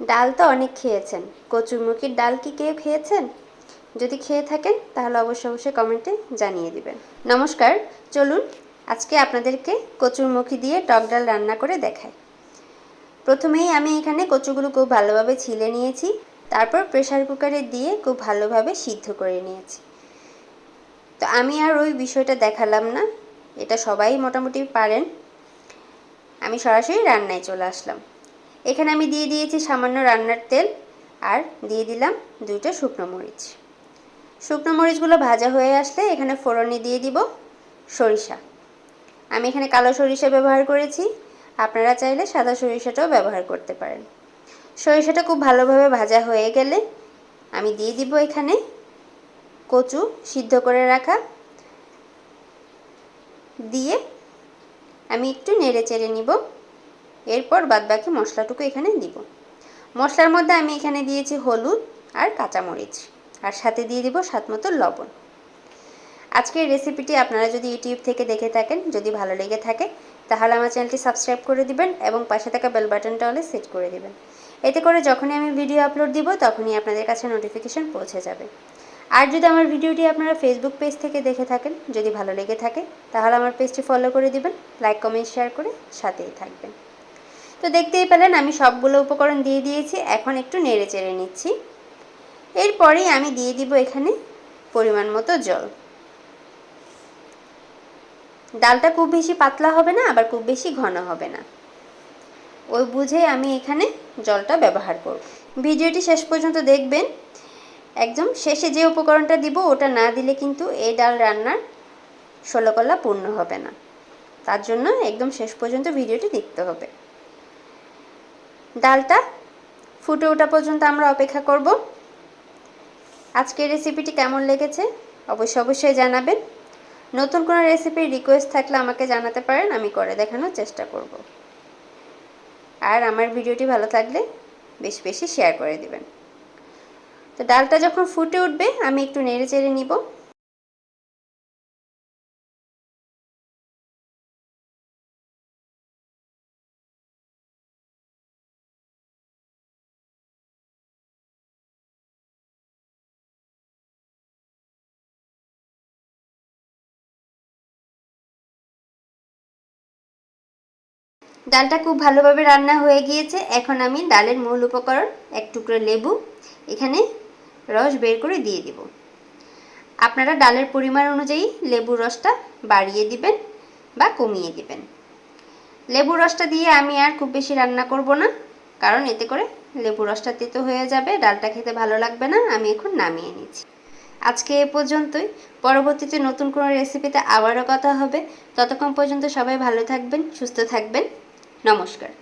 ডাল তো অনেক খেয়েছেন। কচুরমুখির ডাল কি কেউ খেয়েছেন? যদি খেয়ে থাকেন, তাহলে অবশ্যই অবশ্যই কমেন্টে জানিয়ে দিবেন। নমস্কার, চলুন আজকে আপনাদেরকে কচুরমুখী দিয়ে টক ডাল রান্না করে দেখাই। প্রথমেই আমি এখানে কচুগুলো খুব ভালোভাবে ছিলে নিয়েছি, তারপর প্রেশার কুকারে দিয়ে খুব ভালোভাবে সিদ্ধ করে নিয়েছি। তো আমি আর ওই বিষয়টা দেখালাম না, এটা সবাই মোটামুটি পারেন। আমি সরাসরি রান্নায় চলে আসলাম। এখানে আমি দিয়ে দিয়েছি সামান্য রান্নার তেল আর দিয়ে দিলাম দুইটা শুকনো মরিচ। শুকনো মরিচগুলো ভাজা হয়ে আসলে এখানে ফোড়নে দিয়ে দিব সরিষা। আমি এখানে কালো সরিষা ব্যবহার করেছি। আপনারা চাইলে সাদা সরিষাটাও ব্যবহার করতে পারেন। সরিষাটা খুব ভালোভাবে ভাজা হয়ে গেলে আমি দিয়ে দিব এখানে কচু সিদ্ধ করে রাখা। দিয়ে আমি একটু নেড়ে চেড়ে নিব। এরপর বাদবাকি মশলাটুকু এখানে দিব। মশলার মধ্যে আমি এখানে দিয়েছি হলুদ আর কাঁচামরিচ আর সাথে দিয়ে দিব স্বাদ মতো লবণ। আজকের রেসিপিটি আপনারা যদি ইউটিউব থেকে দেখে থাকেন, যদি ভালো লেগে থাকে, তাহলে আমার চ্যানেলটি সাবস্ক্রাইব করে দিবেন এবং পাশে থাকা বেল বাটনটা হলে সেট করে দিবেন। এতে করে যখনই আমি ভিডিও আপলোড দিব, তখনই আপনাদের কাছে নোটিফিকেশন পৌঁছে যাবে। আর যদি আমার ভিডিওটি আপনারা ফেসবুক পেজ থেকে দেখে থাকেন, যদি ভালো লেগে থাকে, তাহলে আমার পেজটি ফলো করে দিবেন লাইক কমেন্ট শেয়ার করে সাথেই থাকবেন। তো দেখতেই পেলেন আমি সবগুলো উপকরণ দিয়ে দিয়েছি, এখন একটু নেড়ে চেড়ে নিচ্ছি। এরপরেই আমি দিয়ে দিব এখানে পরিমাণ মতো জল। ডালটা খুব বেশি পাতলা হবে না, আবার খুব বেশি ঘন হবে না। ওই বুঝে আমি এখানে জলটা ব্যবহার করব। ভিডিওটি শেষ পর্যন্ত দেখবেন। একদম শেষে যে উপকরণটা দিব, ওটা না দিলে কিন্তু এই ডাল রান্নার ষোলকলা পূর্ণ হবে না। তার জন্য একদম শেষ পর্যন্ত ভিডিওটি দেখতে হবে। ডালটা ফুটে ওঠা পর্যন্ত আমরা অপেক্ষা করব। আজকের রেসিপিটি কেমন লেগেছে অবশ্যই অবশ্যই জানাবেন। নতুন কোনো রেসিপির রিকোয়েস্ট থাকলে আমাকে জানাতে পারেন, আমি করে দেখানোর চেষ্টা করব। আর আমার ভিডিওটি ভালো থাকলে বেশি বেশি শেয়ার করে দিবেন। তো ডালটা যখন ফুটে উঠবে, আমি একটু নেড়ে চেড়ে নিব। ডালটা খুব ভালোভাবে রান্না হয়ে গিয়েছে। এখন আমি ডালের মূল উপকরণ, এক টুকরো লেবু, এখানে রস বের করে দিয়ে দিব। আপনারা ডালের পরিমাণ অনুযায়ী লেবুর রসটা বাড়িয়ে দিবেন বা কমিয়ে দিবেন। লেবু রসটা দিয়ে আমি আর খুব বেশি রান্না করব না, কারণ এতে করে লেবু রসটা তেতো হয়ে যাবে, ডালটা খেতে ভালো লাগবে না, আমি এখন নামিয়ে নিচ্ছি। আজকে এ পর্যন্তই। পরবর্তীতে নতুন কোনো রেসিপিতে আবারও কথা হবে। ততক্ষণ পর্যন্ত সবাই ভালো থাকবেন, সুস্থ থাকবেন। নমস্কার।